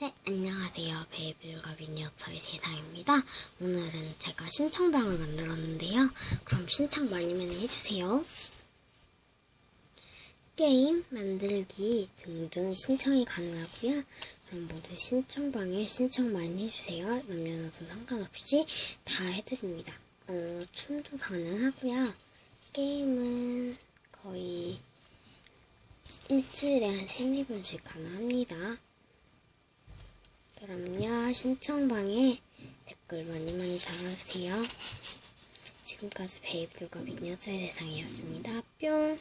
네, 안녕하세요. 베이블과 미니어처의 세상입니다. 오늘은 제가 신청방을 만들었는데요. 그럼 신청 많이 많이 해주세요. 게임, 만들기 등등 신청이 가능하고요. 그럼 모두 신청방에 신청 많이 해주세요. 남녀노소 상관없이 다 해드립니다. 어, 춤도 가능하고요. 게임은 거의 일주일에 한 세네 번씩 가능합니다. 신청방에 댓글 많이 많이 달아주세요. 지금까지 베이블과 미니어처의 세상이었습니다. 뿅!